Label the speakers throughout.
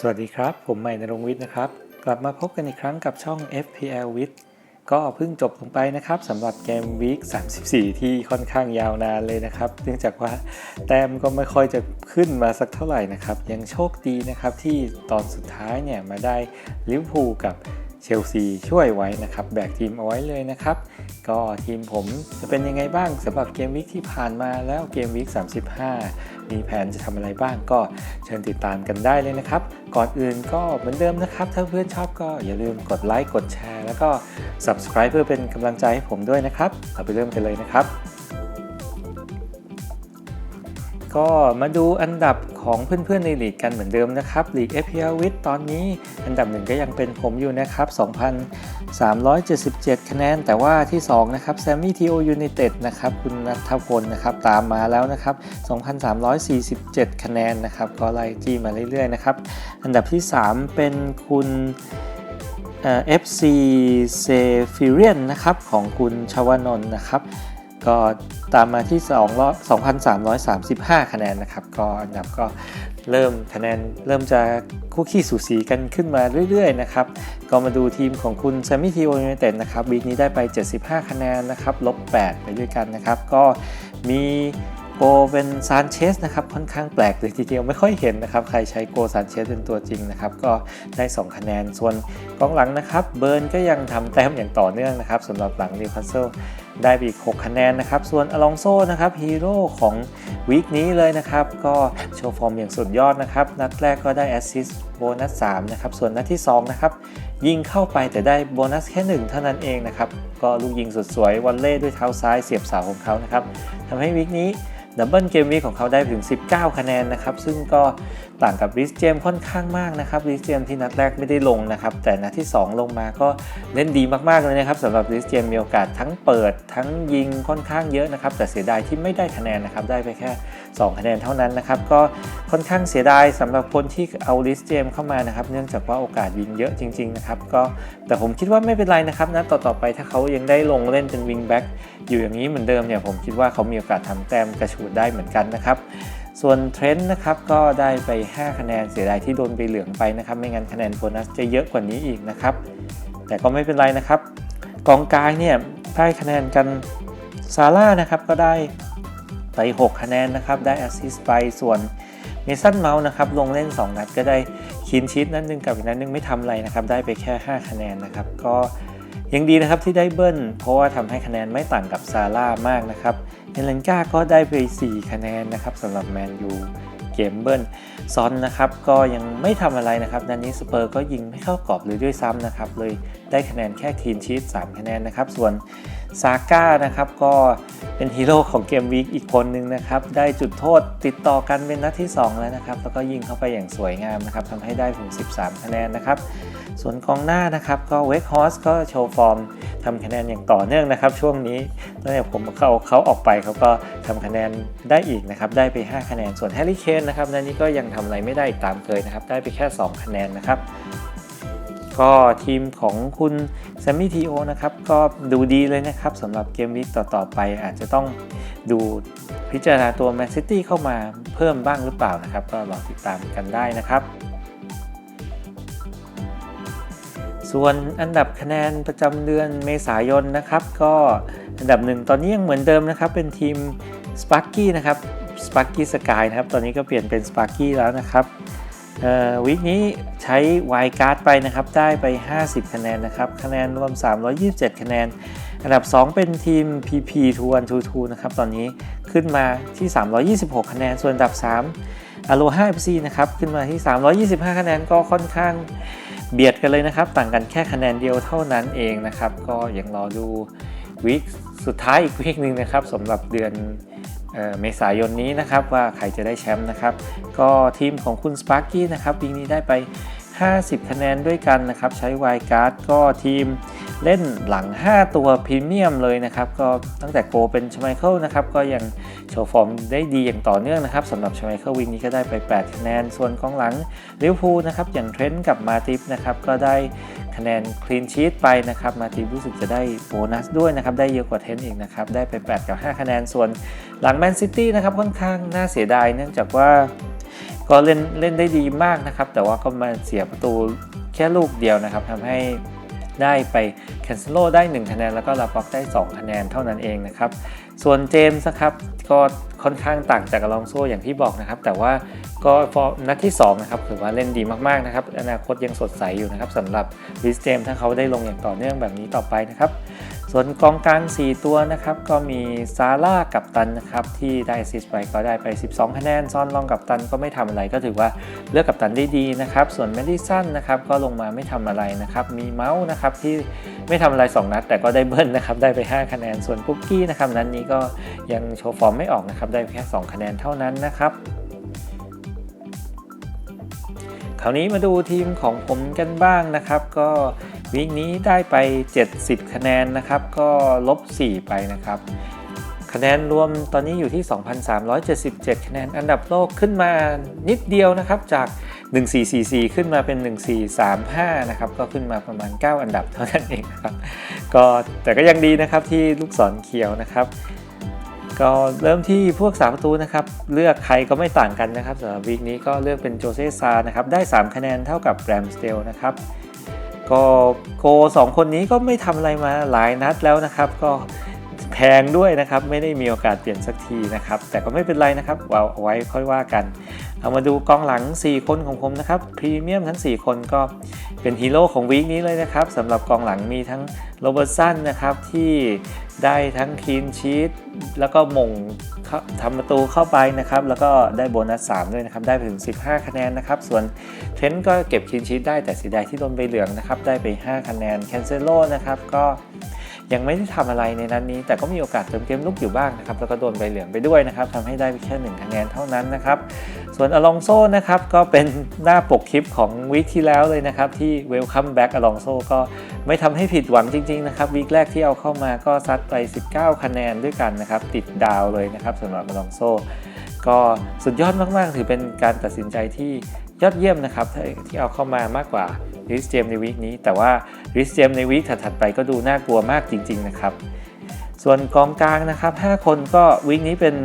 Speaker 1: สวัสดีครับ ผมใหม่นรงวิทย์นะครับ กลับมาพบกันอีกครั้งกับช่อง FPL w i t ก็เพิ่งจบลงไปนะครับสำหรับเกมวีค34 ที่ค่อนข้างยาวนานเลยนะครับ เนื่องจากว่าแต้มก็ไม่ค่อยจะขึ้นมาสักเท่าไหร่นะครับ ยังโชคดีนะครับที่ตอนสุดท้ายเนี่ยมาได้ลิเวอร์พูลกับเชลซีช่วยไว้นะครับ แบกทีมเอาไว้เลยนะครับ ก็ทีมผมจะเป็นยังไงบ้างสำหรับเกมวิกที่ผ่านมาแล้วเกมวิก35 มีแผนจะทำอะไรบ้างก็เชิญติดตามกันได้เลยนะครับ ก่อนอื่นก็เหมือนเดิมนะครับ ถ้าเพื่อนชอบก็อย่าลืมกดไลค์กดแชร์ แล้วก็ subscribe เพื่อเป็นกำลังใจให้ผมด้วยนะครับเราไปเริ่มกันเลยนะครับ ก็มาดูอันดับของเพื่อนๆในลีกกันเหมือนเดิมนะครับลีก FPL w i t ตอนนี้อันดับหนึ่งก็ยังเป็นผมอยู่นะครับ 2,377 คะแนน แต่ว่าที่ 2 นะครับแซมมี่ทีโอยูไนเต็ดนะครับ คุณนัทพลนะครับ ตามมาแล้วนะครับ 2,347 คะแนนนะครับ ก็ไล่จี้มาเรื่อยๆนะครับ อันดับที่ 3 เป็นคุณเอ่อ FC s e f i r i a n นะครับของคุณชวานนท์นะครับ ก็ตามมาที่2รอบ2,335 คะแนนนะครับ ก็อันดับก็เริ่มคะแนนเริ่มจะคู่ขี้สูสีกันขึ้นมาเรื่อยๆนะครับ ก็มาดูทีมของคุณแซมมี่ทีโอยูไนเต็ดนะครับวีคนี้ได้ไป 75 คะแนนนะครับ ลบ 8 ไปด้วยกันนะครับ ก็มีโกเป็นซานเชสนะครับค่อนข้างแปลกเลยทีเดียวไม่ค่อยเห็นนะครับ ใครใช้โกซานเชสเป็นตัวจริงนะครับ ก็ได้ 2 คะแนนส่วนกองหลังนะครับ เบิร์นก็ยังทำแต้มอย่างต่อเนื่องนะครับสำหรับหลังนิวคาสเซิล ได้ไปอีก 6 คะแนนนะครับ ส่วนอลองโซนะครับฮีโร่ของวีคนี้เลยนะครับ ก็โชว์ฟอร์มอย่างสุดยอดนะครับ นัดแรกก็ได้แอสซิสต์โบนัส3นะครับ ส่วนนัดที่2นะครับยิงเข้าไปแต่ได้โบนัสแค่ 1 เท่านั้นเองนะครับ ก็ลูกยิงสุดสวยวันเล่ด้วยเท้าซ้ายเสียบเสาของเขานะครับทำให้วีคนี้ดับเบิลเกมวีของเขาได้ถึง 19 คะแนนนะครับ ซึ่งก็ ต่างกับริสเจมค่อนข้างมากนะครับริสเจมที่นัดแรกไม่ได้ลงนะครับ แต่นัดที่ 2 ลงมาก็เล่นดีมากๆเลยนะครับสำหรับริสเจมมีโอกาสทั้งเปิดทั้งยิงค่อนข้างเยอะนะครับ แต่เสียดายที่ไม่ได้คะแนนนะครับ ได้ไปแค่ 2 คะแนนเท่านั้นนะครับ ก็ค่อนข้างเสียดายสำหรับคนที่เอาริสเจมเข้ามานะครับ เนื่องจากว่าโอกาสยิงเยอะจริง ๆ นะครับ ก็แต่ผมคิดว่าไม่เป็นไรนะครับนะต่อๆไปถ้าเขายังได้ลงเล่นเป็นวิงแบ็กอยู่อย่างนี้เหมือนเดิมเนี่ยผมคิดว่าเขามีโอกาสทำแต้มกระชูดได้เหมือนกันนะครับ ส่วนเทรนด์นะครับก็ได้ไป 5 คะแนนเสียดายที่โดนใบเหลืองไปนะครับ ไม่งั้นคะแนนโบนัสจะเยอะกว่านี้อีกนะครับ แต่ก็ไม่เป็นไรนะครับกองกลางเนี่ยได้คะแนนกันซาร่านะครับก็ได้ไป 6 คะแนนนะครับได้แอสซิสต์ไปส่วนเมสันเมาส์นะครับลงเล่น 2 นัดก็ได้คินชิดนัดหนึงกับอีกนัดหนึงไม่ทำอะไรนะครับได้ไปแค่ 5 คะแนนนะครับก็ ยังดีนะครับที่ได้เบิ้ล เพราะว่าทำให้คะแนนไม่ต่างกับซาร่ามากนะครับเอเลนกาก็ได้ไป 4 คะแนนนะครับสำหรับแมนยูเกมเบิ้ลซอนนะครับก็ยังไม่ทำอะไรนะครับนันนี้สเปอร์ก็ยิงไม่เข้ากรอบเลยด้วยซ้ำนะครับเลยได้คะแนนแค่ทีนชีต3คะแนนนะครับส่วน ซาก้านะครับก็เป็นฮีโร่ของเกมวีคอีกคนนึงนะครับ ได้จุดโทษติดต่อกันเป็นนัดที่ 2 แล้วนะครับ แล้วก็ยิงเข้าไปอย่างสวยงามนะครับทำให้ได้ถึง 13 คะแนนนะครับ ส่วนกองหน้านะครับก็เวกฮอสก็โชว์ฟอร์มทำคะแนนอย่างต่อเนื่องนะครับ ช่วงนี้ตั้งแต่ผมเขาเขาออกไปเขาก็ทำคะแนนได้อีกนะครับ ได้ไป 5 คะแนน ส่วนแฮร์รี่เคนนะครับนันนี้ก็ยังทำอะไรไม่ได้ตามเคยนะครับ ได้ไปแค่ 2 คะแนนนะครับ ก็ทีมของคุณแซมมี่ทีโอนะครับก็ดูดีเลยนะครับสำหรับเกมวิกต่อๆไปอาจจะต้องดูพิจารณาตัวแมนซิตี้เข้ามาเพิ่มบ้างหรือเปล่านะครับ ก็ลองติดตามกันได้นะครับ ส่วนอันดับคะแนนประจำเดือนเมษายนนะครับ ก็อันดับหนึ่งตอนนี้ยังเหมือนเดิมนะครับ เป็นทีม s p a r k y นะครับ s p a r k y Sky นะครับ ตอนนี้ก็เปลี่ยนเป็น s p a r k y แล้วนะครับ วิกนี้ใช้ไวการ์ดไปนะครับ ได้ไป 50 คะแนนนะครับ คะแนนรวม 327 คะแนน อันดับ 2 เป็นทีม PP 2 1 2 2นะครับ ตอนนี้ขึ้นมาที่ 326 คะแนน ส่วนอันดับ3 Aloha FC นะครับ ขึ้นมาที่ 325 คะแนนก็ค่อนข้างเบียดกันเลยนะครับ ต่างกันแค่คะแนนเดียวเท่านั้นเองนะครับ ก็ยังรอดูวีคสุดท้ายอีกวีคหนึ่งนะครับสำหรับเดือน เมษายนนี้นะครับว่าใครจะได้แชมป์นะครับ ก็ทีมของคุณสปาร์กี้นะครับปีนี้ได้ไป 50 คะแนนด้วยกันนะครับ ใช้ไวการ์ดก็ทีม เล่นหลัง 5 ตัวพรีเมียมเลยนะครับ ก็ตั้งแต่โกเป็นชไมเคิลนะครับ ก็ยังโชว์ฟอร์มได้ดีอย่างต่อเนื่องนะครับสำหรับชไมเคิลวิงนี้ก็ได้ไป 8 คะแนน ส่วนกองหลังลิเวอร์พูลนะครับ อย่างเทรนต์กับมาติฟนะครับ ก็ได้คะแนนคลีนชีตไปนะครับ มาติฟรู้สึกจะได้โบนัสด้วยนะครับ ได้เยอะกว่าเทรนต์อีกนะครับ ได้ไป 8 กับ 5 คะแนน ส่วนหลังแมนซิตี้นะครับค่อนข้างน่าเสียดายเนื่องจากว่าก็เล่นเล่นได้ดีมากนะครับ แต่ว่าก็มาเสียประตูแค่ลูกเดียวนะครับทำให้ ได้ไปแคนเซโลได้ 1 คะแนน แล้วก็ลาป็อกได้ 2 คะแนนเท่านั้นเองนะครับ ส่วนเจมส์นะครับก็ค่อนข้างต่างจากอลองโซอย่างที่บอกนะครับ แต่ว่าก็ฟอนัดที่2นะครับถือว่าเล่นดีมากๆนะครับอนาคตยังสดใสอยู่นะครับสำหรับลิสเจมส์ถ้าเขาได้ลงอย่างต่อเนื่องแบบนี้ต่อไปนะครับ ส่วนกองกลาง 4 ตัวนะครับ ก็มีซาร่ากับตันนะครับ ที่ได้ซิสไปก็ได้ไป 12 คะแนนซ่อนลองกับตันก็ไม่ทำอะไรก็ถือว่าเลือกกับตันได้ดีนะครับ ส่วนแมดิสันนะครับก็ลงมาไม่ทำอะไรนะครับ มีเมาส์นะครับที่ไม่ทำอะไร 2 นัด แต่ก็ได้เบิ้ลนะครับ ได้ไป 5 คะแนนส่วนปุ๊กกี้นะครับนั้นนี้ก็ยังโชว์ฟอร์มไม่ออกนะครับได้แค่ 2 คะแนนเท่านั้นนะครับคราวนี้มาดูทีมของผมกันบ้างนะครับ ก็ วีคนี้ได้ไป 70 คะแนนนะครับ ก็ลบ 4 ไปนะครับ คะแนนรวมตอนนี้อยู่ที่ 2,377 คะแนนอันดับโลกขึ้นมานิดเดียวนะครับจาก 1444 ขึ้นมาเป็น 1435 นะครับ ก็ขึ้นมาประมาณ 9 อันดับเท่านั้นเองนะครับ ก็แต่ก็ยังดีนะครับที่ลูกศรเขียวนะครับ ก็เริ่มที่พวก 3 ประตูนะครับ เลือกใครก็ไม่ต่างกันนะครับสำหรับวีคนี้ก็เลือกเป็นโจเซซานะครับได้ 3 คะแนนเท่ากับแรมสเตลนะครับ ก็โกสองคนนี้ก็ไม่ทำอะไรมาหลายนัดแล้วนะครับ ก็ แพงด้วยนะครับ ไม่ได้มีโอกาสเปลี่ยนสักทีนะครับ แต่ก็ไม่เป็นไรนะครับเอาไว้ค่อยว่ากัน เอามาดูกองหลัง 4 คนของผมนะครับพรีเมียมทั้ง 4 คนก็เป็นฮีโร่ของวีคนี้เลยนะครับสำหรับกองหลังมีทั้งโรเบิร์ตสันนะครับที่ได้ทั้งคีนชีตแล้วก็มงทำประตูเข้าไปนะครับ แล้วก็ได้โบนัส 3 ด้วยนะครับ ได้ไปถึง 15 คะแนนนะครับ ส่วนเทรนต์ก็เก็บคีนชีตได้แต่เสียดายที่โดนใบเหลืองนะครับ ได้ไป 5 คะแนนแคนเซโลนะครับก็ ยังไม่ได้ทำอะไรในนั้นนี้ แต่ก็มีโอกาสเติมเกมลุกอยู่บ้างนะครับแล้วก็โดนใบเหลืองไปด้วยนะครับทำให้ได้แค่1คะแนนเท่านั้นนะครับส่วนอลองโซนะครับก็เป็นหน้าปกคลิปของวีคที่แล้วเลยนะครับที่ Welcome Back อลองโซก็ไม่ทำให้ผิดหวังจริงๆนะครับวีคแรกที่เอาเข้ามาก็ซัดไป 19 คะแนนด้วยกันนะครับติดดาวเลยนะครับสำหรับอลองโซ ก็สุดยอดมากๆ ถือเป็นการตัดสินใจที่ยอดเยี่ยมนะครับที่เอาเข้ามามากกว่าริสเจมในวีคนี้ แต่ว่าริสเจมในวีคถัดๆไปก็ดูน่ากลัวมากจริง ๆ นะครับ ส่วนกองกลางนะครับ 5 คนก็วีคนี้เป็น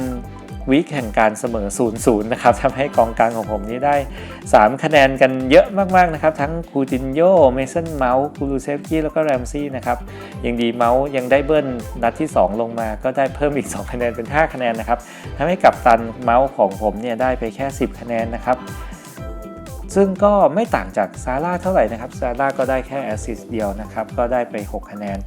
Speaker 1: วีคแห่งการเสมอ 0-0 นะครับทำให้กองกลางของผมนี้ได้ 3 คะแนนกันเยอะมาก ๆ นะครับ ทั้งคูตินโยเมสันเมาส์คูลูเซฟกี้แล้วก็แรมซี่นะครับยังดีเมาส์ยังได้เบิ้ลนัดที่ 2 ลงมาก็ได้เพิ่มอีก 2 คะแนนเป็น 5 คะแนนนะครับทำให้กับตันเมาส์ของผมเนี่ยได้ไปแค่ 10 คะแนนนะครับซึ่งก็ไม่ต่างจากซาร่าเท่าไหร่นะครับซาร่าก็ได้แค่แอสซิสต์เดียวนะครับ ก็ได้ไป 6 คะแนน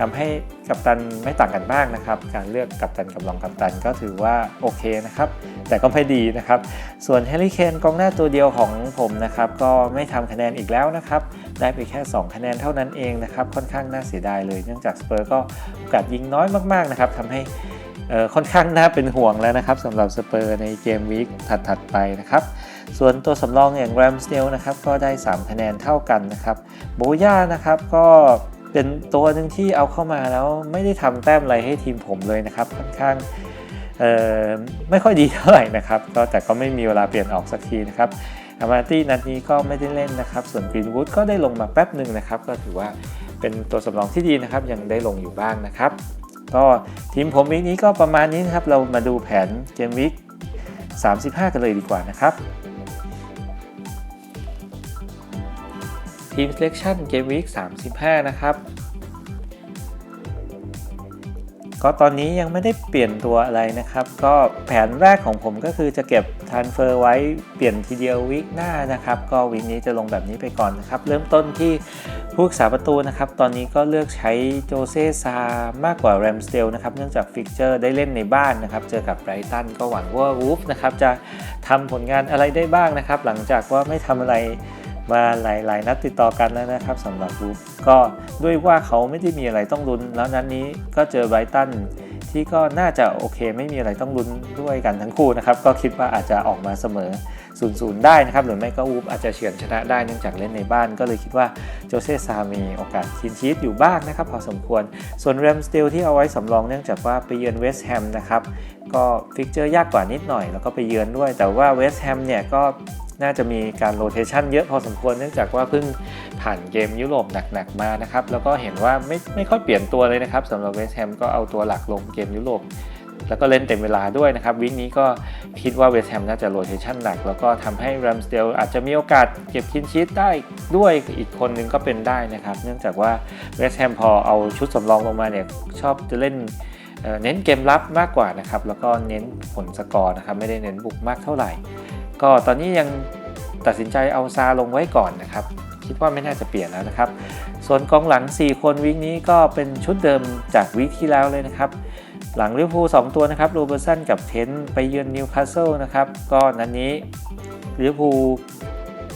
Speaker 1: ทำให้กัปตันไม่ต่างกันมากนะครับ การเลือกกัปตันกับรองกัปตันก็ถือว่าโอเคนะครับ แต่ก็ไม่ดีนะครับ ส่วนเฮลิเคนกองหน้าตัวเดียวของผมนะครับ ก็ไม่ทำคะแนนอีกแล้วนะครับ ได้ไปแค่ 2 คะแนนเท่านั้นเองนะครับ ค่อนข้างน่าเสียดายเลย เนื่องจากสเปอร์ก็โอกาสยิงน้อยมากๆนะครับทำให้ค่อนข้างน่าเป็นห่วงแล้วนะครับสำหรับสเปอร์ในเกมวีคถัดๆไปนะครับส่วนตัวสำรองอย่างแรมสเนลนะครับก็ได้ 3 คะแนนเท่ากันนะครับโบย่านะครับก็ เป็นตัวหนึ่งที่เอาเข้ามาแล้วไม่ได้ทำแต้มอะไรให้ทีมผมเลยนะครับค่อนข้างไม่ค่อยดีเท่าไหร่นะครับก็แต่ก็ไม่มีเวลาเปลี่ยนออกสักทีนะครับอามาตี้นัดนี้ก็ไม่ได้เล่นนะครับ ส่วนกรีนวูดก็ได้ลงมาแป๊บหนึ่งนะครับ ก็ถือว่าเป็นตัวสำรองที่ดีนะครับ ยังได้ลงอยู่บ้างนะครับ ก็ทีมผมวิกนี้ก็ประมาณนี้นะครับ เรามาดูแผนเกมวิก35 กันเลยดีกว่านะครับ ทีม selection เกมวีค35 นะครับ ก็ตอนนี้ยังไม่ได้เปลี่ยนตัวอะไรนะครับ ก็แผนแรกของผมก็คือจะเก็บ transfer ไว้เปลี่ยนทีเดียววีคหน้านะครับ ก็วีคนี้จะลงแบบนี้ไปก่อนนะครับ เริ่มต้นที่ผู้รักษาประตูนะครับ ตอนนี้ก็เลือกใช้โจเซซามากกว่าแรมสเตลนะครับ เนื่องจากฟิกเจอร์ได้เล่นในบ้านนะครับ เจอกับไบรตันก็หวังว่าวูฟนะครับจะทำผลงานอะไรได้บ้างนะครับ หลังจากว่าไม่ทำอะไร มาหลาย ๆ นัดติดต่อกันแล้วนะครับสำหรับวูฟก็ด้วยว่าเขาไม่ได้มีอะไรต้องลุ้น แล้วนั้นนี้ก็เจอไบรตันที่ก็น่าจะโอเค ไม่มีอะไรต้องลุ้นด้วยกันทั้งคู่นะครับ ก็คิดว่าอาจจะออกมาเสมอ 0-0 ได้นะครับ หรือไม่ก็วูฟอาจจะเฉือนชนะได้เนื่องจากเล่นในบ้าน ก็เลยคิดว่าโจเซซามีโอกาสคินชีตอยู่บ้างนะครับ พอสมควร ส่วนแรมสเตลที่เอาไว้สำรองเนื่องจากว่าไปเยือนเวสต์แฮมนะครับก็ฟิกเจอร์ยากกว่านิดหน่อยแล้วก็ไปเยือนด้วย แต่ว่าเวสต์แฮมเนี่ยก็น่าจะมีการโรเทชันเยอะพอสมควรเนื่องจากว่าเพิ่งผ่านเกมยุโรปหนักๆมานะครับแล้วก็เห็นว่าไม่ไม่ค่อยเปลี่ยนตัวเลยนะครับสำหรับเวสต์แฮมก็เอาตัวหลักลงเกมยุโรปแล้วก็เล่นเต็มเวลาด้วยนะครับวิกนี้ก็คิดว่าเวสแฮมน่าจะโรเทชันหนัก แล้วก็ทำให้แรมสเดลอาจจะมีโอกาสเก็บคินชีตได้ด้วยอีกคนนึงก็เป็นได้นะครับ เนื่องจากว่าเวสแฮมพอเอาชุดสำรองลงมาเนี่ยชอบจะเล่นเอ่อเน้นเกมรับมากกว่านะครับแล้วก็เน้นผลสกอร์นะครับไม่ได้เน้นบุกมากเท่าไหร่ ก็ตอนนี้ยังตัดสินใจเอาซาลงไว้ก่อนนะครับ คิดว่าไม่น่าจะเปลี่ยนแล้วนะครับ ส่วนกองหลัง 4 คนวิกนี้ก็เป็นชุดเดิมจากวิกที่แล้วเลยนะครับ หลังลิเวอร์พูล2ตัวนะครับโรเบอร์สันกับเทนไปเยือนนิวคาสเซิลนะครับ ก็นั้นนี้ลิเวอร์พูล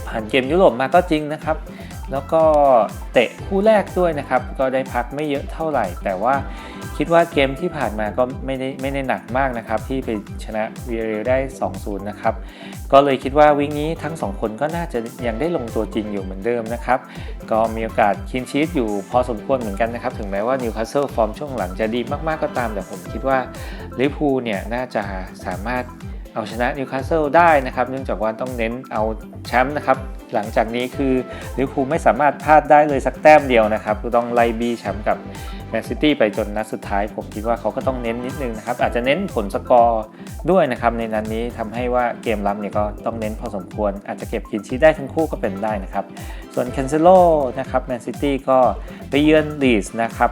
Speaker 1: ผ่านเกมยุโรปมาก็จริงนะครับ แล้วก็เตะคู่แรกด้วยนะครับ ก็ได้พักไม่เยอะเท่าไหร่ แต่ว่าคิดว่าเกมที่ผ่านมาก็ไม่ได้ไม่ได้หนักมากนะครับ ที่ไปชนะเวียเรลได้ 2-0 นะครับ ก็เลยคิดว่าวิ่งนี้ทั้ง 2 คนก็น่าจะยังได้ลงตัวจริงอยู่เหมือนเดิมนะครับ ก็มีโอกาสคินชีสอยู่พอสมควรเหมือนกันนะครับ ถึงแม้ว่านิวคาสเซิลฟอร์มช่วงหลังจะดีมากๆก็ตาม แต่ผมคิดว่าลิเวอร์พูลเนี่ยน่าจะสามารถ เอาชนะนิวคาสเซิลได้นะครับ เนื่องจากว่าต้องเน้นเอาแชมป์นะครับ หลังจากนี้คือลิเวอร์พูลไม่สามารถพลาดได้เลยสักแต้มเดียวนะครับต้องไล่บีแชมป์กับแมนซิตี้ไปจนนัดสุดท้าย ผมคิดว่าเขาก็ต้องเน้นนิดนึงนะครับ อาจจะเน้นผลสกอร์ด้วยนะครับ ในนัดนนี้ทำให้ว่าเกมรับเนี่ยก็ต้องเน้นพอสมควร อาจจะเก็บกินชีสได้ทั้งคู่ก็เป็นได้นะครับ ส่วนแคนเซโลนะครับแมนซิตี้ก็ไปเยือนลีสนะครับ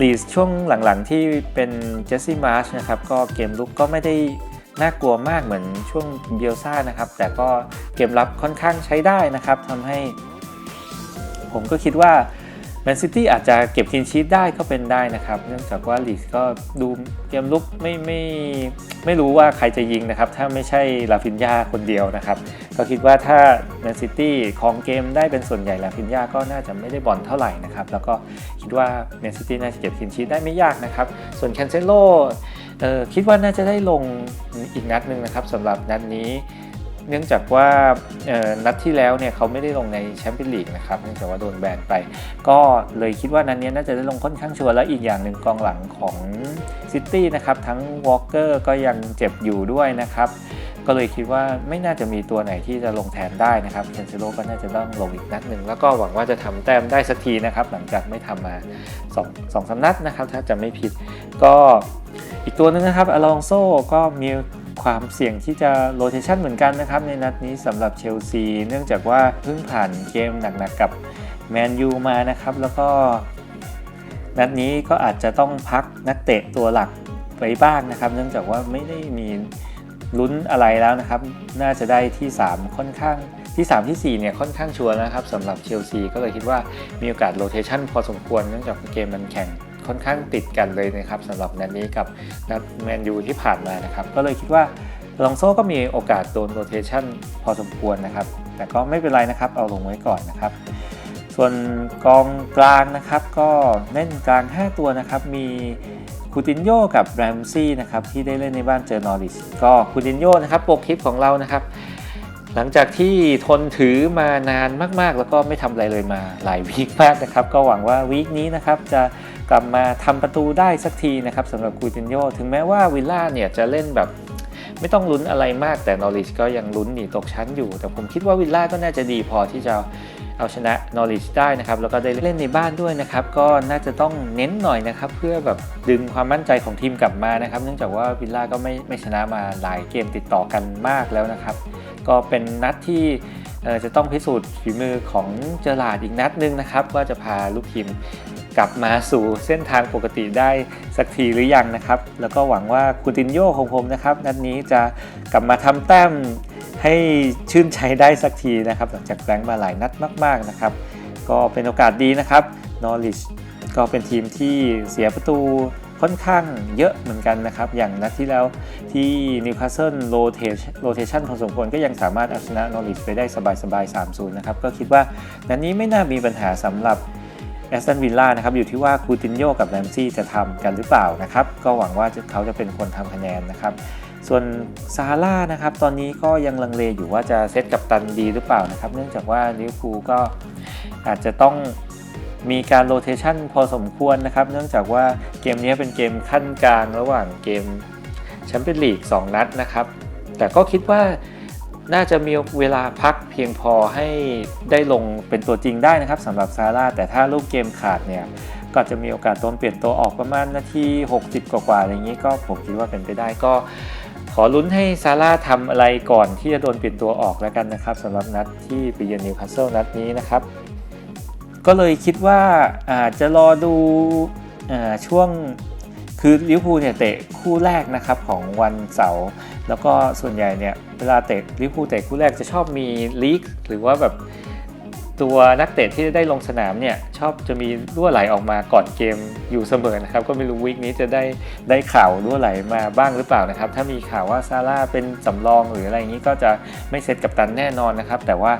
Speaker 1: ลีสช่วงหลังๆที่เป็นเจสซี่มาร์ชนะครับก็เกมลุกก็ไม่ได้ น่ากลัวมากเหมือนช่วงเบียลซ่านะครับ แต่ก็เกมรับค่อนข้างใช้ได้นะครับทำให้ ผมก็คิดว่าแมนซิตี้อาจจะเก็บคินชีตได้ก็เป็นได้นะครับ เนื่องจากว่าลีสก็ดูเกมลุกไม่ไม่ไม่รู้ว่าใครจะยิงนะครับ ถ้าไม่ใช่ลาฟินยาคนเดียวนะครับ ก็คิดว่าถ้าแมนซิตี้ของเกมได้เป็นส่วนใหญ่ลาฟินยาก็น่าจะไม่ได้บอลเท่าไหร่นะครับ แล้วก็คิดว่าแมนซิตี้น่าจะเก็บคินชีตได้ไม่ยากนะครับ ส่วนแคนเซโล ออคิดว่าน่าจะได้ลงอีกนัดหนึ่งนะครับสำหรับนัดนี้ เนื่องจากว่านัดที่แล้วเนี่ยเขาไม่ได้ลงในแชมเปี้ยนลีกนะครับเนื่องจากว่าโดนแบนไป ก็เลยคิดว่านัดนี้น่าจะได้ลงค่อนข้างชัวร์แล้วอีกอย่างหนึ่งกองหลังของซิตี้นะครับทั้งวอลเกอร์ก็ยังเจ็บอยู่ด้วยนะครับก็เลยคิดว่าไม่น่าจะมีตัวไหนที่จะลงแทนได้นะครับเคนเซโลก็น่าจะต้องลงอีกนัดหนึ่งแล้วก็หวังว่าจะทำแต้มได้สักทีนะครับ หลังจากไม่ทำมา2อสองสามนัดนะครับ ถ้าจะไม่ผิดก็ อีกตัวหนึงนะครับอลองโซก็มีความเสี่ยงที่จะโรเทชันเหมือนกันนะครับ ในนัดนี้สำหรับเชลซี เนื่องจากว่าเพิ่งผ่านเกมหนักๆกับแมนยูมานะครับ แล้วก็ นัดนี้ก็อาจจะต้องพักนักเตะตัวหลักไปบ้างนะครับ เนื่องจากว่าไม่ได้มีลุ้นอะไรแล้วนะครับ น่าจะได้ที่ 3 ค่อนข้างที่ 3 ที่ 4 เนี่ยค่อนข้างชัวร์นะครับสำหรับเชลซีก็เลยคิดว่ามีโอกาสโรเทชันพอสมควรเนื่องจากเกมมันแข่ง ค่อนข้างติดกันเลยนะครับสำหรับนัดนี้กับนัดแมนยูที่ผ่านมานะครับ ก็เลยคิดว่าลองโซ่ก็มีโอกาสโดนโรเทชันพอสมควรนะครับ แต่ก็ไม่เป็นไรนะครับ เอาลงไว้ก่อนนะครับ ส่วนกองกลางนะครับก็เล่นกลาง 5 ตัวนะครับ มีคูตินโยกับแรมซี่นะครับที่ได้เล่นในบ้านเจอนอริสก็คูตินโยนะครับโปรคลิปของเรานะครับหลังจากที่ทนถือมานานมากๆ แล้วก็ไม่ทำอะไรเลยมาหลายวีคมากนะครับ ก็หวังว่าวีคนี้นะครับจะ กลับมาทำประตูได้สักทีนะครับสำหรับคูตินโยถึงแม้ว่าวิลล่าเนี่ยจะเล่นแบบไม่ต้องลุ้นอะไรมากแต่นอริ g ก็ยังลุ้นหนีตกชั้นอยู่ แต่ผมคิดว่าวิลล่าก็น่าจะดีพอที่จะเอาชนะนอริ g ได้นะครับ แล้วก็ได้เล่นในบ้านด้วยนะครับ ก็น่าจะต้องเน้นหน่อยนะครับ เพื่อแบบดึงความมั่นใจของทีมกลับมานะครับ เนื่องจากว่าวิลล่าก็ไม่ไม่ชนะมาหลายเกมติดต่อกันมากแล้วนะครับ ก็เป็นนัดที่จะต้องพิสูจน์ฝีมือของเจอราดอีกนัดหนึงนะครับว่าจะพาลูกทีม กลับมาสู่เส้นทางปกติได้สักทีหรือยังนะครับ แล้วก็หวังว่าคูตินโยของผมนะครับ นัดนี้จะกลับมาทำแต้มให้ชื่นใจได้สักทีนะครับ หลังจากแบงค์มาหลายนัดมาก ๆนะครับ ก็เป็นโอกาสดีนะครับนอริชก็เป็นทีมที่เสียประตูค่อนข้างเยอะเหมือนกันนะครับ อย่างนัดที่แล้วที่นิวคาสเซิลโรเทโรเทชันพอสมควรก็ยังสามารถเอาชนะนอริชไปได้สบายๆ3-0 นะครับ ก็คิดว่านัดนี้ไม่น่ามีปัญหาสำหรับ แอสตันวิลล่านะครับอยู่ที่ว่าคูตินโยกับแรมซี่จะทำกันหรือเปล่านะครับ ก็หวังว่าจะเขาจะเป็นคนทำคะแนนนะครับ ส่วนซาร่านะครับตอนนี้ก็ยังลังเลอยู่ว่าจะเซตกับตันดีหรือเปล่านะครับ เนื่องจากว่าลิเวอร์พูลก็อาจจะต้องมีการโรเทชันพอสมควรนะครับ เนื่องจากว่าเกมนี้เป็นเกมขั้นกลางระหว่างเกมแชมเปี้ยนลีก2นัดนะครับ แต่ก็คิดว่า น่าจะมีเวลาพักเพียงพอให้ได้ลงเป็นตัวจริงได้นะครับสำหรับซาร่าแต่ถ้าลูกเกมขาดเนี่ยก็จะมีโอกาสโดนเปลี่ยนตัวออกประมาณนาที 60 กว่าๆอะไรอย่างนี้ก็ผมคิดว่าเป็นไปได้ก็ ขอลุ้นให้ซาร่าทำอะไรก่อนที่จะโดนเปลี่ยนตัวออกแล้วกันนะครับสำหรับนัดที่ไปเยือนนิวคาสเซิลนัดนี้นะครับ ก็เลยคิดว่าอาจจะรอดูอช่วง คือลิเวอร์พูลเนี่ยเตะคู่แรกนะครับของวันเสาร์แล้วก็ส่วนใหญ่เนี่ยเวลาเตะลิเวอร์พูลเตะคู่แรกจะชอบมีลีกหรือว่าแบบตัวนักเตะที่ได้ลงสนามเนี่ยชอบจะมีรั่วไหลออกมาก่อนเกมอยู่เสมอนะครับก็ไม่รู้วีคนี้จะได้ได้ข่าวรั่วไหลมาบ้างหรือเปล่านะครับถ้ามีข่าวว่าซาร่าเป็นสำรองหรืออะไรอย่างนี้ก็จะไม่เซตกับตันแน่นอนนะครับแต่ว่า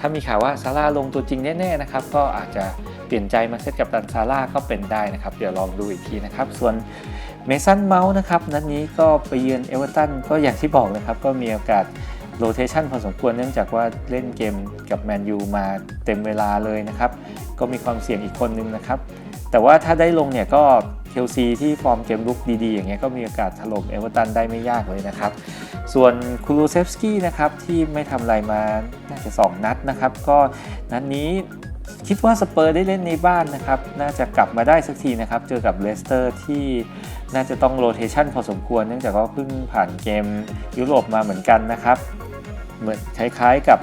Speaker 1: ถ้ามีข่าวว่าซาร่าลงตัวจริงแน่ๆนะครับก็อาจจะเปลี่ยนใจมาเซตกับตันซาร่าก็เป็นได้นะครับ เดี๋ยวลองดูอีกทีนะครับ ส่วนเมสันเมาส์นะครับนัดนี้ก็ไปเยือนเอเวอร์ตันก็อย่างที่บอกนะครับ ก็มีโอกาสโรเทชันพอสมควรเนื่องจากว่าเล่นเกมกับแมนยูมาเต็มเวลาเลยนะครับ ก็มีความเสี่ยงอีกคนนึงนะครับ แต่ว่าถ้าได้ลงเนี่ยก็ เชลซีที่ฟอร์มเกมลุกดีๆ อย่างเงี้ยก็มีโอกาสถล่มเอเวอร์ตันได้ไม่ยากเลยนะครับ ส่วนคูลูเซฟสกี้นะครับที่ไม่ทำอะไรมาน่าจะ 2 นัดนะครับ ก็นัดนี้คิดว่าสเปอร์ได้เล่นในบ้านนะครับ น่าจะกลับมาได้สักทีนะครับ เจอกับเลสเตอร์ที่น่าจะต้องโรเทชันพอสมควร เนื่องจากว่าเพิ่งผ่านเกมยุโรปมาเหมือนกันนะครับ เหมือนคล้ายๆกับ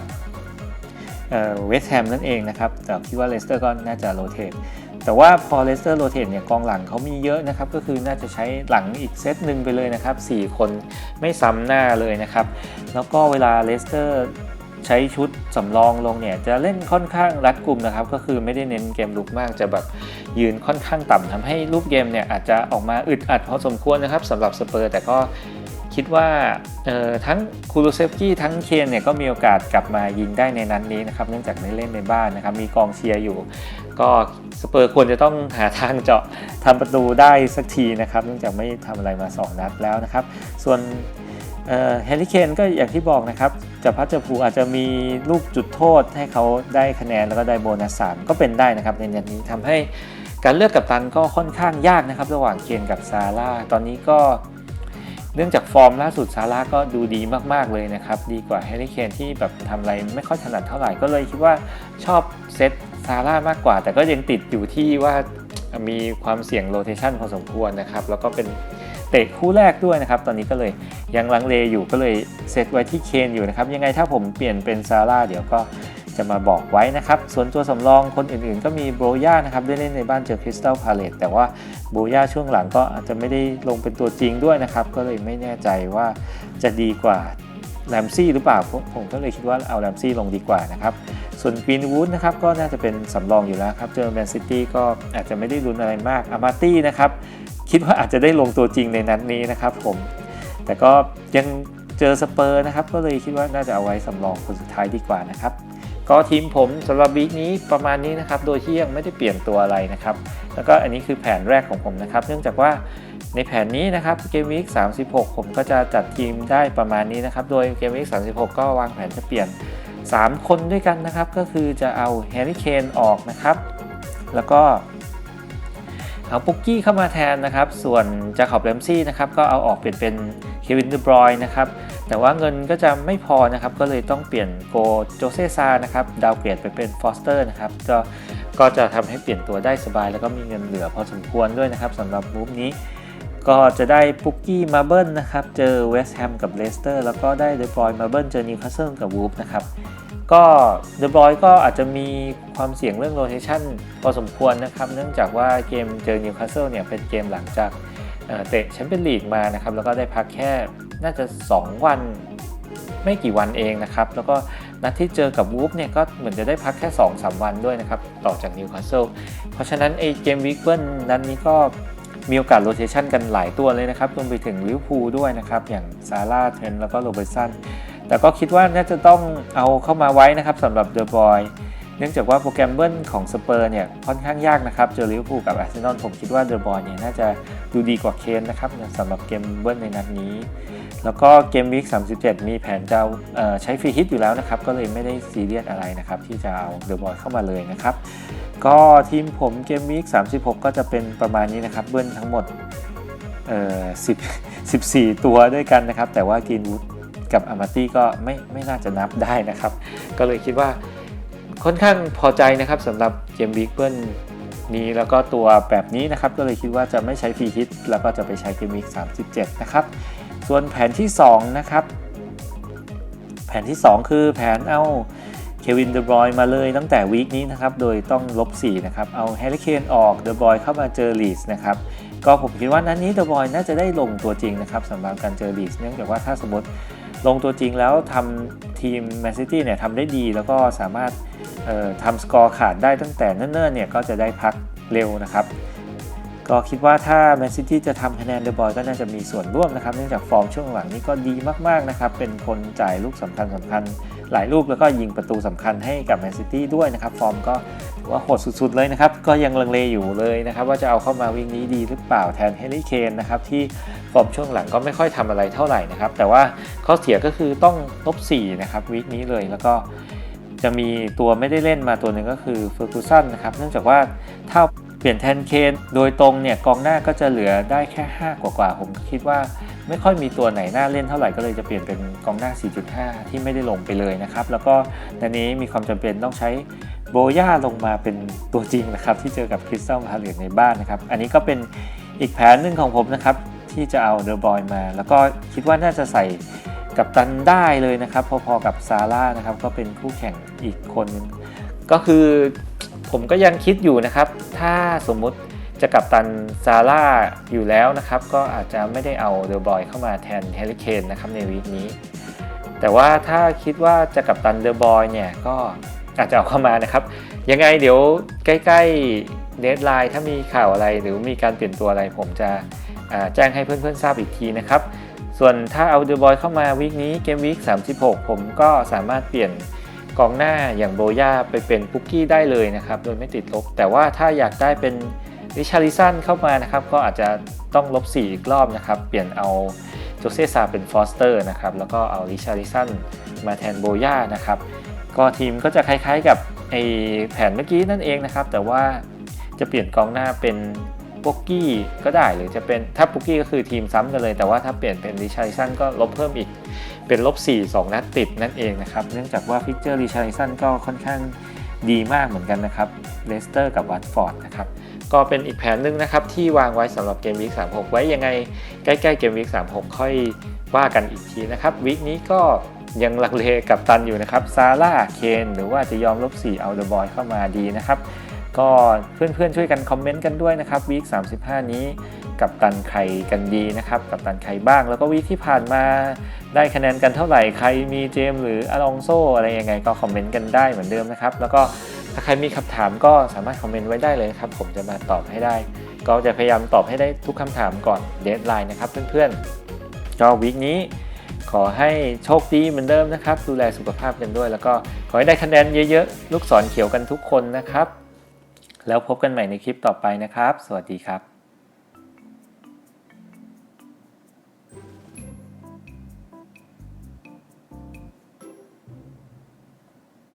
Speaker 1: เวสต์แฮมนั่นเองนะครับ แต่คิดว่าเลสเตอร์ก็น่าจะโรเทต แต่ว่าพอเลสเตอร์โรเทตเนี่ยกองหลังเขามีเยอะนะครับ ก็คือน่าจะใช้หลังอีกเซตหนึ่งไปเลยนะครับ 4 คนไม่ซ้ำหน้าเลยนะครับ แล้วก็เวลาเลสเตอร์ใช้ชุดสำรองลงเนี่ยจะเล่นค่อนข้างรัดกลุ่มนะครับ ก็คือไม่ได้เน้นเกมลุกมากจะแบบยืนค่อนข้างต่ำทำให้ลูกเกมเนี่ยอาจจะออกมาอึดอัดพอสมควรนะครับสำหรับสเปอร์แต่ก็ คิดว่าทั้งคูรูเซฟกี้ทั้งเคนเนี่ยก็มีโอกาสกลับมายิงได้ในนั้นนี้นะครับเนื่องจากได้เล่นในบ้านนะครับมีกองเชียร์อยู่ ก็สเปอร์ควรจะต้องหาทางเจาะทำประตูได้สักทีนะครับเนื่องจากไม่ทำอะไรมา 2 นัดแล้วนะครับ ส่วนแฮร์รี่เคนก็อย่างที่บอกนะครับจะพัดจะผูอาจจะมีลูกจุดโทษให้เขาได้คะแนนแล้วก็ได้โบนัสสามก็เป็นได้นะครับในนัดนี้ทำให้การเลือกกับตันก็ค่อนข้างยากนะครับ ระหว่างเคนกับซาร่าตอนนี้ก็ เนื่องจากฟอร์มล่าสุดซาร่าก็ดูดีมากๆเลยนะครับ ดีกว่าแฮร์รี่เคนที่แบบทำอะไรไม่ค่อยถนัดเท่าไหร่ก็เลยคิดว่าชอบเซตซาร่ามากกว่า แต่ก็ยังติดอยู่ที่ว่ามีความเสี่ยงโรเทชันพอสมควรนะครับ แล้วก็เป็นเตะคู่แรกด้วยนะครับ ตอนนี้ก็เลยยังลังเลอยู่ก็เลยเซตไว้ที่เคนอยู่นะครับ ยังไงถ้าผมเปลี่ยนเป็นซาร่าเดี๋ยวก็ จะมาบอกไว้นะครับ ส่วนตัวสำรองคนอื่นๆ ก็มีโบย่านะครับได้เล่นในบ้านเจอคริสตัลพาเลตแต่ว่าโบย่าช่วงหลังก็อาจจะไม่ได้ลงเป็นตัวจริงด้วยนะครับ ก็เลยไม่แน่ใจว่าจะดีกว่าแรมซี่หรือเปล่าผมก็เลยคิดว่าเอาแรมซี่ลงดีกว่านะครับ ส่วนกรีนวูดนะครับก็น่าจะเป็นสำรองอยู่แล้วครับเจอแมนซิตี้ก็อาจจะไม่ได้รุนอะไรมากอามาตี้นะครับคิดว่าอาจจะได้ลงตัวจริงในนัดนี้นะครับผมแต่ก็ยังเจอสเปอร์นะครับ ก็เลยคิดว่าน่าจะเอาไว้สำรองคนสุดท้ายดีกว่านะครับ ก็ทีมผมสำหรับวีคนี้ประมาณนี้นะครับ โดยที่ยังไม่ได้เปลี่ยนตัวอะไรนะครับ แล้วก็อันนี้คือแผนแรกของผมนะครับ เนื่องจากว่าในแผนนี้นะครับเกมวีค36 ผมก็จะจัดทีมได้ประมาณนี้นะครับ โดยเกมวีค36 ก็วางแผนจะเปลี่ยน 3 คนด้วยกันนะครับ ก็คือจะเอาแฮร์รี่เคนออกนะครับ แล้วก็เอาปุกกี้เข้ามาแทนนะครับ ส่วนจาขอบแรมซี่นะครับ ก็เอาออกเปลี่ยนเป็นเควินเดบรอยนะครับ แต่ว่าเงินก็จะไม่พอนะครับ ก็เลยต้องเปลี่ยนโกโจเซซานะครับ ดาวเกรดไปเป็นฟอสเตอร์นะครับ ก็ก็จะทำให้เปลี่ยนตัวได้สบาย แล้วก็มีเงินเหลือพอสมควรด้วยนะครับสำหรับมูฟนี้ ก็จะได้ปุกกี้มาเบิลนะครับ เจอเวสต์แฮมกับเลสเตอร์ แล้วก็ได้เดบรอยมาเบิลเจอนิวคาสเซิลกับวูฟนะครับ ก็เดบรอยก็อาจจะมีความเสี่ยงเรื่องโรเทชันพอสมควรนะครับ เนื่องจากว่าเกมเจอนิวคาสเซิลเนี่ยเป็นเกมหลังจากเตะแชมเปี้ยนลีกมานะครับ แล้วก็ได้พักแค่ น่าจะ 2 วันไม่กี่วันเองนะครับ แล้วก็นัดที่เจอกับวูฟเนี่ยก็เหมือนจะได้พักแค่ 2-3 วันด้วยนะครับ ต่อจากนิวคาสเซิลเพราะฉะนั้นไอ้เกมวิกเบิลนั้นนี้ก็มีโอกาสโรเทชันกันหลายตัวเลยนะครับรวมไปถึงลิวพูด้วยนะครับ อย่างซาร่าเทนแล้วก็โรเบร์สันแต่ก็คิดว่าน่าจะต้องเอาเข้ามาไว้นะครับสำหรับเดอะบอยเนื่องจากว่าโปรแกรมเบิลของสเปอร์เนี่ยค่อนข้างยากนะครับ เจอลิเวอร์พูลกับอาร์เซนอลผมคิดว่าเดอะบอยเนี่ยน่าจะดูดีกว่าเคนนะครับสำหรับเกมเบิลในนัดนี้ แล้วก็เกมวีค37 มีแผนจะใช้ฟรีฮิตอยู่แล้วนะครับ ก็เลยไม่ได้ซีเรียสอะไรนะครับ ที่จะเอาเดอะบอยเข้ามาเลยนะครับ ก็ทีมผมเกมวีค36 ก็จะเป็นประมาณนี้นะครับ เบิ้ลทั้งหมดเอ่อ10 14 ตัวด้วยกันนะครับ แต่ว่ากินวูดกับอามาตี้ก็ไม่ไม่น่าจะนับได้นะครับ ก็เลยคิดว่าค่อนข้างพอใจนะครับสำหรับเกมบิ๊กเบิ้ลนี้แล้วก็ตัวแบบนี้นะครับ ก็เลยคิดว่าจะไม่ใช้ฟรีฮิตแล้วก็จะไปใช้เกมวีค37 นะครับ ส่วนแผนที่ 2 นะครับ แผนที่ 2 คือแผนเอาเควินเดบรอยมาเลยตั้งแต่วีคนี้นะครับ โดยต้องลบ 4 นะครับ เอาแฮร์รี่เคนออกเดบรอยเข้ามาเจอลีสนะครับ ก็ผมคิดว่านั้นนี้เดบรอยน่าจะได้ลงตัวจริงนะครับสำหรับการเจอลีสเนื่องจากว่าถ้าสมมติลงตัวจริงแล้วทำทีมแมนซิตี้เนี่ยทำได้ดีแล้วก็สามารถทำสกอร์ขาดได้ตั้งแต่เนิ่นๆเนี่ยก็จะได้พักเร็วนะครับ ก็คิดว่าถ้าแมนซิตี้จะทำคะแนนเดอะบอยก็น่าจะมีส่วนร่วมนะครับ เนื่องจากฟอร์มช่วงหลังนี้ก็ดีมากๆนะครับ เป็นคนจ่ายลูกสำคัญสำคัญหลายลูกแล้วก็ยิงประตูสำคัญให้กับแมนซิตี้ด้วยนะครับ ฟอร์มก็ถือว่าโหดสุดๆเลยนะครับ ก็ยังลังเลอยู่เลยนะครับ ว่าจะเอาเข้ามาวิ่งนี้ดีหรือเปล่าแทนเฮนรี่เคนนะครับที่ฟอร์มช่วงหลังก็ไม่ค่อยทำอะไรเท่าไหร่นะครับ แต่ว่าข้อเสียก็คือต้องลบ4นะครับวีคนี้เลยแล้วก็จะมีตัวไม่ได้เล่นมาตัวหนึ่งก็คือเฟอร์กูสันนะครับเนื่องจากว่าถ้า ลี่ยนแทนเคนโดยตรงเนี่ยกองหน้าก็จะเหลือได้แค่ 5 กว่ากว่าๆผมคิดว่าไม่ค่อยมีตัวไหนหน่าเล่นเท่าไหร่ก็เลยจะเปลี่ยนเป็นกองหน้า 4.5 ที่ไม่ได้ลงไปเลยนะครับ แล้วก็ในนี้มีความจำเป็นต้องใช้โบย่าลงมาเป็นตัวจริงนะครับ ที่เจอกับคริสตัลพาเลตในบ้านนะครับ อันนี้ก็เป็นอีกแผนหนึ่งของผมนะครับ ที่จะเอาเดอะบอยมา แล้วก็คิดว่าน่าจะใส่กับตันได้เลยนะครับ พอๆกับซาร่านะครับก็เป็นคู่แข่งอีกคนนึงก็คือ ผมก็ยังคิดอยู่นะครับ ถ้าสมมุติจะกับตันซาร่าอยู่แล้วนะครับ ก็อาจจะไม่ได้เอาเดอบอยเข้ามาแทนเฮลิเคนนะครับในวีคนี้ แต่ว่าถ้าคิดว่าจะกับตันเดอบอยเนี่ยก็อาจจะเอาเข้ามานะครับ ยังไงเดี๋ยวใกล้ๆเดทไลน์ถ้ามีข่าวอะไรหรือมีการเปลี่ยนตัวอะไร ผมจะแจ้งให้เพื่อนๆทราบอีกทีนะครับ ส่วนถ้าเอาเดอบอยเข้ามาวีคนี้เกมวีค36 ผมก็สามารถเปลี่ยน กองหน้าอย่างโบย่าไปเป็นปุกกี้ได้เลยนะครับ โดยไม่ติดลบ แต่ว่าถ้าอยากได้เป็นริชาริสันเข้ามานะครับ ก็อาจจะต้องลบ 4 อีกรอบนะครับ เปลี่ยนเอาโจเซซาเป็นฟอสเตอร์นะครับ แล้วก็เอาริชาริสันมาแทนโบย่านะครับ ก็ทีมก็จะคล้ายๆกับไอแผนเมื่อกี้นั่นเองนะครับ แต่ว่าจะเปลี่ยนกองหน้าเป็นปุกกี้ก็ได้หรือจะเป็นถ้าปุกกี้ก็คือทีมซ้ำกันเลย แต่ว่าถ้าเปลี่ยนเป็นริชาริสันก็ลบเพิ่มอีก เป็นลบ 4 2 นัดติดนั่นเองนะครับ เนื่องจากว่าฟิกเจอร์ริชาริสันก็ค่อนข้างดีมากเหมือนกันนะครับเลสเตอร์กับวัตฟอร์ดนะครับก็เป็นอีกแผนหนึ่งนะครับ ที่วางไว้สำหรับเกมวีค36 ไว้ยังไงใกล้ๆเกมวีค36 ค่อยว่ากันอีกทีนะครับวีคนี้ก็ยังลังเลกับตันอยู่นะครับซาร่าเคนหรือว่าจะยอมลบ4เอาเดอะบอยเข้ามาดีนะครับ ก็เพื่อนๆช่วยกันคอมเมนต์กันด้วยนะครับวีค35 นี้กับตันใครกันดีนะครับ กับตันใครบ้าง แล้วก็วีคที่ผ่านมาได้คะแนนกันเท่าไหร่ใครมีเจม หรืออลองโซอะไรยังไงก็คอมเมนต์กันได้เหมือนเดิมนะครับ แล้วก็ถ้าใครมีคำถามก็สามารถคอมเมนต์ไว้ได้เลยครับ ผมจะมาตอบให้ได้ ก็จะพยายามตอบให้ได้ทุกคำถามก่อนเดทไลน์นะครับเพื่อนๆก็วีคนี้ขอให้โชคดีเหมือนเดิมนะครับ ดูแลสุขภาพกันด้วย แล้วก็ขอให้ได้คะแนนเยอะๆ ลูกศรเขียวกันทุกคนนะครับ แล้วพบกันใหม่ในคลิปต่อไปนะครับ สวัสดีครับ